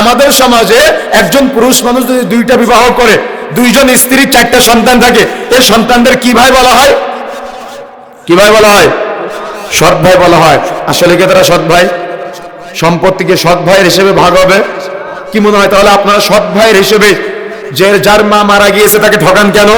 আমাদের সমাজে একজন পুরুষ মানুষ যদি দুইটা বিবাহ করে, দুইজন স্ত্রীর চারটা সন্তান থাকে, এই সন্তানদের কি ভাই বলা হয়? কি ভাই বলা হয়? সৎ ভাই বলা হয়। আসলে কি তারা সৎ ভাই? সম্পত্তিকে সৎ ভাইয়ের হিসেবে ভাগ হবে? কি মনে হয় তাহলে আপনারা সৎ ভাইয়ের হিসেবে যে যার মা মারা গিয়েছে তাকে ঠকান কেন?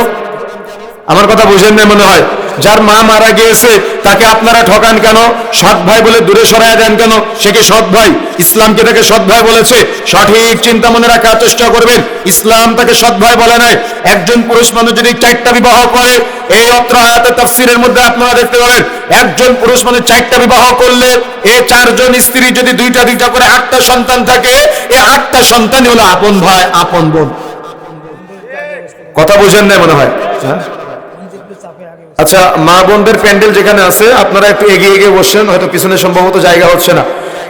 আমার কথা বুঝেন না মনে হয়। যার মা মারা গিয়েছে, তাকে আপনারা ঠকান কেন? সৎ ভাই বলে দূরে সরায় দেন কেন? সে কি সৎ ভাই? ইসলামকে তাকে সৎ ভাই বলেছে? সঠিক চিন্তা মনে রাখার চেষ্টা করবেন। ইসলাম তাকে সৎ ভাই বলে নাই। একজন পুরুষ মানুষ যদি চারটা বিবাহ করে, এই অত্র আয়াতে তাফসিরের মধ্যে আপনারা দেখতে পাবেন, একজন পুরুষ মানুষ চারটা বিবাহ করলে এই চারজন স্ত্রী যদি দুইটা দুইটা করে আটটা সন্তান থাকে, এ আটটা সন্তানই হলো আপন ভাই, আপন বোন। কথা বুঝেন না মনে হয় হ্যাঁ? আচ্ছা মা বোনদের প্যান্ডেল যেখানে আছে, আপনারা একটু এগিয়ে এগিয়ে বসছেন হয়তো পিছনে সম্ভবত জায়গা হচ্ছে না।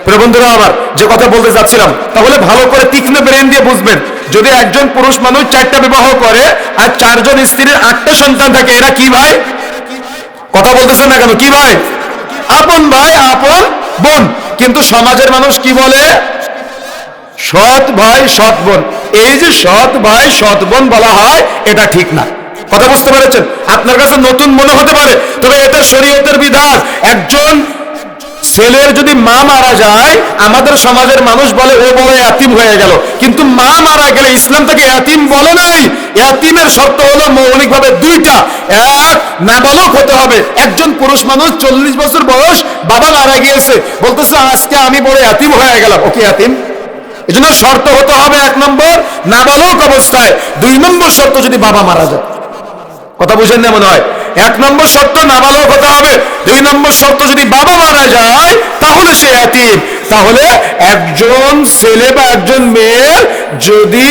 প্রিয় বন্ধুরা, আমার যে কথা বলতে যাচ্ছিলাম তাহলে ভালো করে তীক্ষ্ণ ব্রেন দিয়ে বুঝবেন, যদি একজন পুরুষ মানুষ চারটা বিবাহ করে, আর চারজন স্ত্রীর আটটা সন্তান থাকে, এরা কি ভাই? কথা বলতেছেন না কেন? কি ভাই? আপন ভাই, আপন বোন। কিন্তু সমাজের মানুষ কি বলে? সৎ ভাই, সৎ বোন। এই যে সৎ ভাই, সৎ বোন বলা হয়, এটা ঠিক না। কথা বুঝতে পেরেছেন? আপনার কাছে নতুন মনে হতে পারে, তবে এটা শরীয়তের বিধান। একজন ছেলের যদি মা মারা যায়, আমাদের সমাজের মানুষ বলে, ও বড় এতিম হয়ে গেল। কিন্তু মা মারা গেলে ইসলাম তাকে এতিম বলে নাই। এতিমের শর্ত হলো মৌলিকভাবে দুইটা। এক, নাবালক হতে হবে। একজন পুরুষ মানুষ চল্লিশ বছর বয়স, বাবা মারা গিয়েছে। বলতেছে, আজকে আমি বড় এতিম হয়ে গেলাম। ওকে এতিম? এজন্য শর্ত হতে হবে এক নম্বর, নাবালক অবস্থায়। দুই নম্বর শর্ত, যদি বাবা মারা যায়। কথা বুঝেন না মনে হয়। এক নম্বর শর্ত, নাবালক হতে হবে। দুই নম্বর শর্ত, যদি বাবা মারা যায়, তাহলে সে এতিম। তাহলে একজন ছেলে বা একজন মেয়ের যদি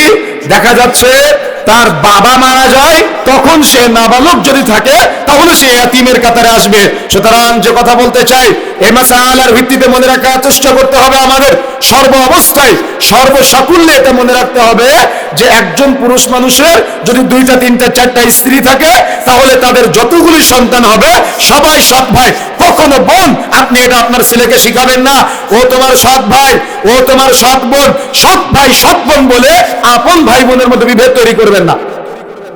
দেখা যাচ্ছে তার বাবা মারা যায়, তখন সে নাবালক যদি থাকে, তাহলে সে এতিমের কাতারে আসবে। সুতরাং যে কথা বলতে চাই এই মাসালার ভিত্তিতে মনে রাখার চেষ্টা করতে হবে আমাদের। সর্ব অবস্থায় সর্বসাকুল্যে এটা মনে রাখতে হবে যে একজন পুরুষ মানুষের যদি দুইটা, তিনটা, চারটা স্ত্রী থাকে, তাহলে তাদের যতগুলি সন্তান হবে, সবাই সৎ ভাই। কখনো বোন, আপনি এটা আপনার ছেলেকে শিখাবেন না। ও তোমার সৎ ভাই, ও তোমার সৎ বোন। সৎ ভাই সৎ বোন বলে আপন ভাই বোনের মধ্যে বিভেদ তৈরি করবেন না।